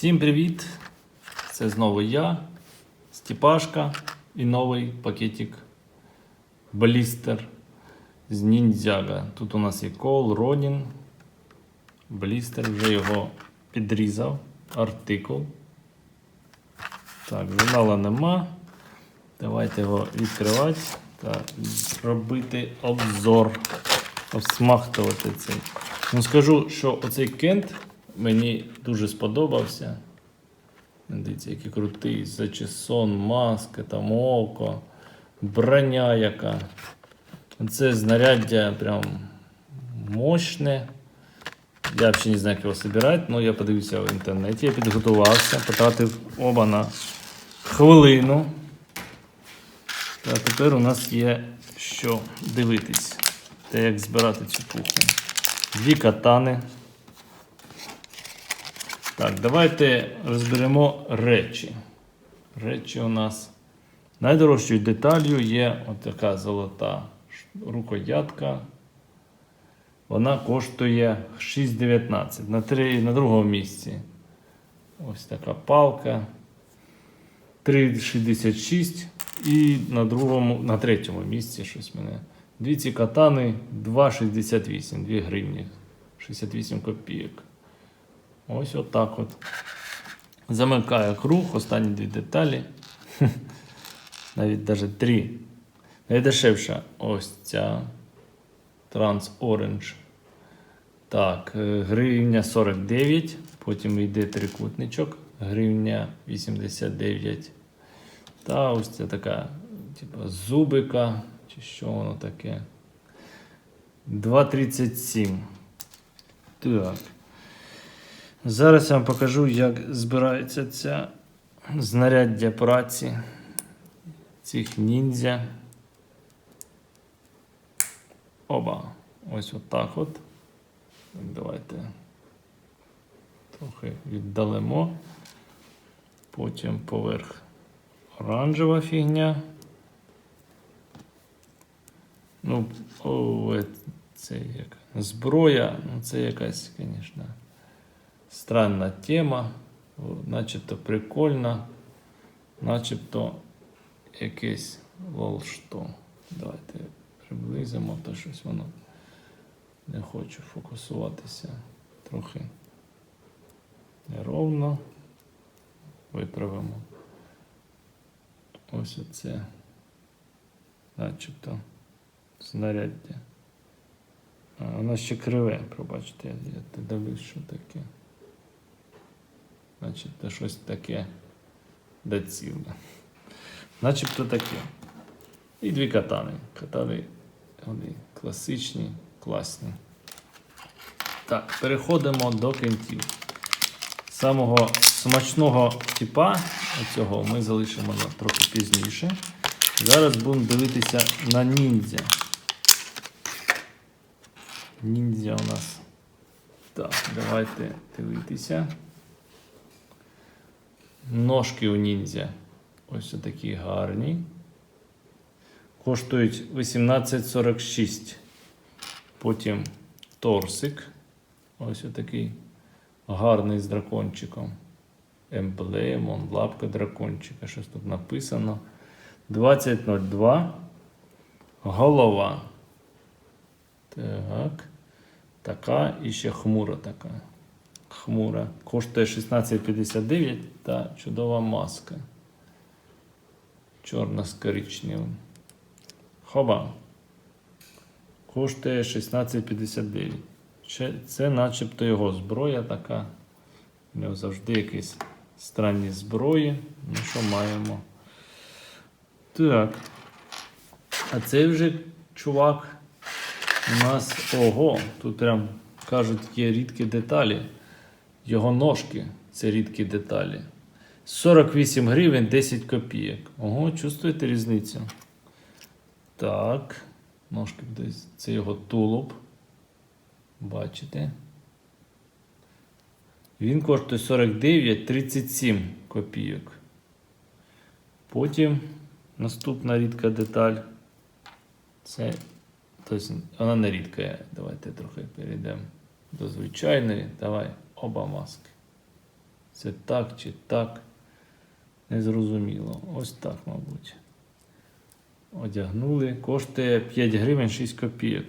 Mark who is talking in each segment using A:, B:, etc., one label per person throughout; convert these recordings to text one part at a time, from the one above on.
A: Всім привіт! Це знову я, Степашка і новий пакетик Блістер з ніндзяга. Тут у нас є кол, Ронін. Блістер вже його підрізав. Артикул. Так, журнала нема. Давайте його відкривати та робити обзор. Обсмахтувати цей. Ну скажу, що оцей кент мені дуже сподобався. Дивіться, який крутий, зачесон, маска, там око, броня яка. Це знаряддя прям мощне. Я взагалі не знаю, як його збирати, але я подивився в інтернеті, я підготувався, потратив оба на хвилину. Та тепер у нас є що дивитись. Те, як збирати цю пуху. Дві катани. Так, давайте розберемо речі. Речі у нас найдорожчою деталью є отака золота рукоятка. Вона коштує 6,19 на, на другому місці. Ось така палка. 3,66 і на другому, на третьому місці щось мене. Дві ці катани 2,68, 2 гривні, 68 копійок. Ось отак от. Замикає круг, останні дві деталі. Навіть навіть три. Найдешевша ось ця Trans Orange. Так, е, гривня 49, потім йде трикутничок, гривня 89. Та ось це така, типу, зубика, чи що воно таке. 2,37. Так. Зараз я вам покажу, як збирається ця знаряддя праці цих ніндзя. Оба. Ось отак от. Давайте трохи віддалимо. Потім поверх оранжева фігня. Ну, о, це як зброя, ну це якась, звісно, странна тема, начебто прикольна, начебто якесь волшто. Давайте приблизимо, то щось воно не хочу фокусуватися трохи неровно. Виправимо. Ось оце, начебто, знаряддя. А, воно ще криве, пробачте, я, дивлюсь, що таке. Начебто щось таке доцільне. Начебто таке. І дві катани. Катани вони класичні, класні. Так, переходимо до кентів. Самого смачного типа оцього ми залишимо на трохи пізніше. Зараз будемо дивитися на ніндзя. Ніндзя у нас. Так, давайте дивитися. Ножки у ніндзя. Ось такі гарні. Коштують 18,46. Потім торсик. Ось такий гарний з дракончиком. Емблемон, лапка дракончика. Щось тут написано. 20.02. Голова. Так. Така і ще хмура така. Хмура. Коштує 16,59 та чудова маска. Чорна з коричневим. Хоба. Коштує 16,59. Це начебто його зброя така. У нього завжди якісь странні зброї. Ну що маємо? Так. А цей вже чувак у нас ого, тут прям кажуть, є рідкі деталі. Його ножки це рідкі деталі. 48 гривень 10 копійок. Ого, чувствуєте різницю? Так. Ножки десь. Це його тулуб. Бачите? Він коштує 49,37 копійок. Потім наступна рідка деталь. Це, тобто, вона не рідка. Давайте трохи перейдемо до звичайної. Давай оба маски. Це так чи так. Незрозуміло. Ось так, мабуть. Одягнули. Коштує 5 гривень 6 копійок.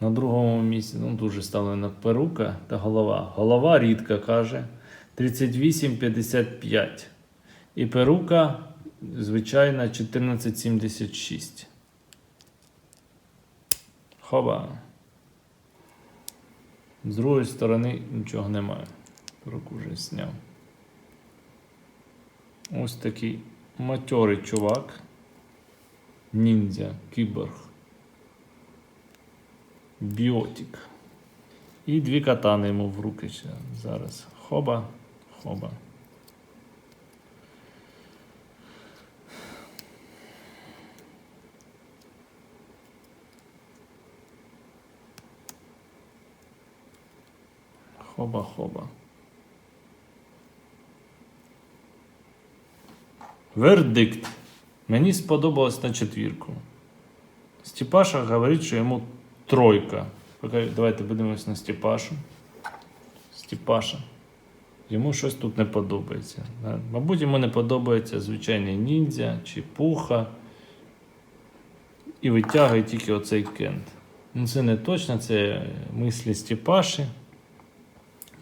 A: На другому місці ну, дуже ставлена перука та голова. Голова рідка каже 38,55. І перука звичайна 14,76. Хоба. З другої сторони нічого немає. Руку вже зняв. Ось такий матьорий чувак. Ніндзя, кіборг. Біотік. І дві катани йому в руки ще зараз. Хоба, хоба. Хоба-хоба. Вердикт. Мені сподобалось на четвірку. Степаша говорить, що йому тройка. Давайте подивимось на Степашу. Степаша. Йому щось тут не подобається. Мабуть, йому не подобається звичайний ніндзя чи пуха. І витягує тільки оцей кент. Ну, це не точно, це мислі Степаші.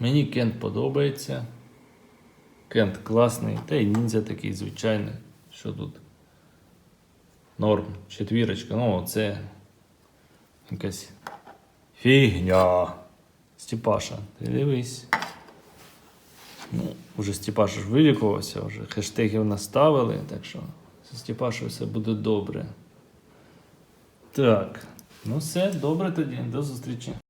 A: Мені Кент подобається. Кент класний. Та й ніндзя такий звичайний. Що тут? Норм. Четвірочка. Ну, це якась фігня. Степаша, ти дивись. Ну, уже Степаша ж вилікувався, вже хештегів наставили, так що з Степашою все буде добре. Так, ну все, добре тоді, до зустрічі.